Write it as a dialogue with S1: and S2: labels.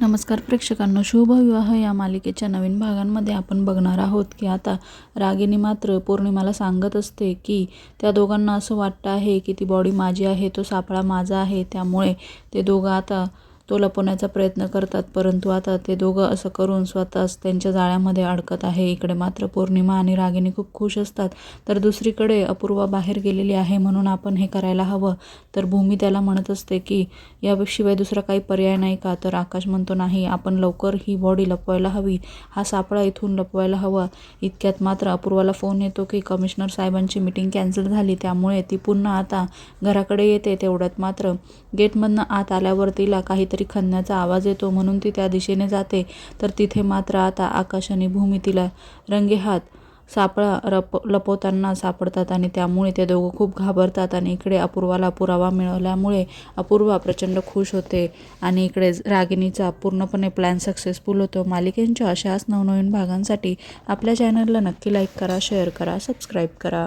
S1: नमस्कार प्रेक्षकांनो शुभविवाह या मालिकेच्या नवीन भागांमध्ये आपण बघणार आहोत की आता रागिनी मात्र पौर्णिमाला सांगत असते की त्या दोघांना असं वाटतं आहे की ती बॉडी माझी आहे तो सापळा माझा आहे. त्यामुळे ते दोघं आता तो लपवण्याचा प्रयत्न करतात परंतु आता ते दोघं असं करून स्वतःच त्यांच्या जाळ्यामध्ये अडकत आहे. इकडे मात्र पौर्णिमा आणि रागिनी खूप खुश असतात. तर दुसरीकडे अपूर्वा बाहेर गेलेली आहे म्हणून आपण हे करायला हवं. तर भूमी त्याला म्हणत असते की याशिवाय दुसरा काही पर्याय नाही का? तर आकाश म्हणतो नाही आपण लवकर ही बॉडी लपवायला हवी. हा सापळा इथून लपवायला हवा. इतक्यात मात्र अपूर्वाला फोन येतो की कमिशनर साहेबांची मिटिंग कॅन्सल झाली. त्यामुळे ती पुन्हा आता घराकडे येते. तेवढ्यात मात्र गेटमधनं आत आल्यावर तिला काही काहीतरी खणण्याचा आवाज येतो म्हणून ती त्या दिशेने जाते. तर तिथे मात्र आता आकाश आणि भूमी तिला रंगेहात सापळा रप लपवताना सापडतात आणि त्यामुळे ते दोघं खूप घाबरतात आणि इकडे अपूर्वाला पुरावा मिळवल्यामुळे अपूर्वा प्रचंड खुश होते आणि इकडे रागिणीचा पूर्णपणे प्लॅन सक्सेसफुल होतो. मालिकेंच्या अशाच नवनवीन भागांसाठी आपल्या चॅनलला नक्की लाईक करा शेअर करा सबस्क्राईब करा.